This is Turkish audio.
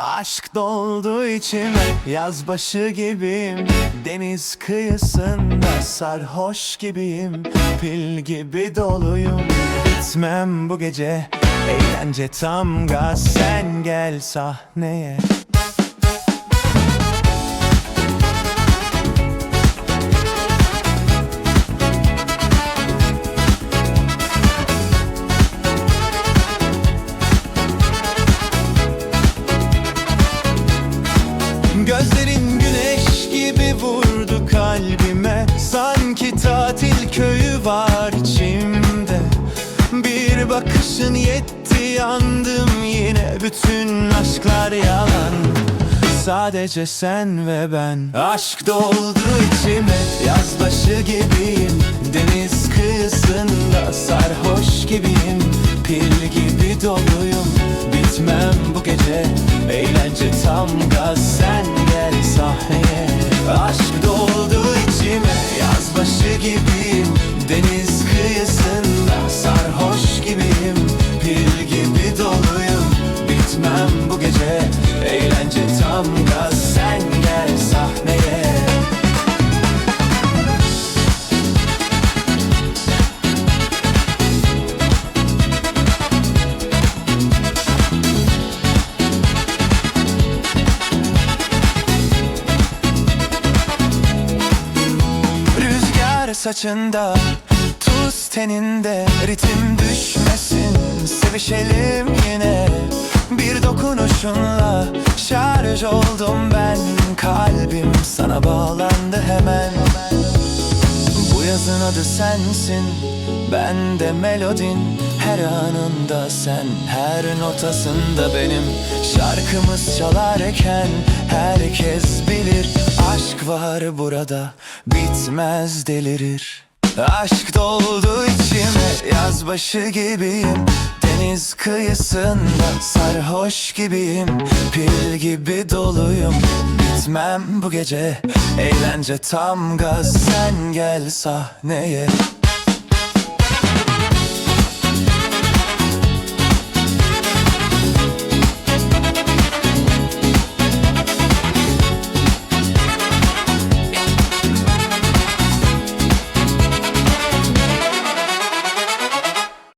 Aşk doldu içime Yaz başı gibiyim. Deniz kıyısında sarhoş gibiyim. Pil gibi doluyum. Bitmem bu gece Eğlence tam gaz. Sen gel sahneye bakışın yetti yandım yine. Bütün aşklar yalan. Sadece sen ve ben. Aşk doldu içime. Yaz başı gibiyim. Deniz kıyısında sarhoş gibiyim. Pil gibi doluyum. Bitmem bu gece. Eğlence tam gaz. Sen gel sahneye. Aşk doldu içime. Yaz başı gibiyim Gaz Sen gel sahneye. Rüzgar saçında Tuz teninde Ritim düşmesin. Sevişelim yine Bir dokunuşunla Şarj oldum ben. Kalbim sana bağlandı hemen. Bu yazın adı sensin Ben de melodin. Her anında sen Her notasında benim. Şarkımız çalarken Herkes bilir. Aşk var burada Bitmez delirir. Aşk doldu içime Yaz başı gibiyim Deniz kıyısında Sarhoş gibiyim Pil gibi doluyum. Bitmem bu gece Eğlence tam gaz. Sen gel sahneye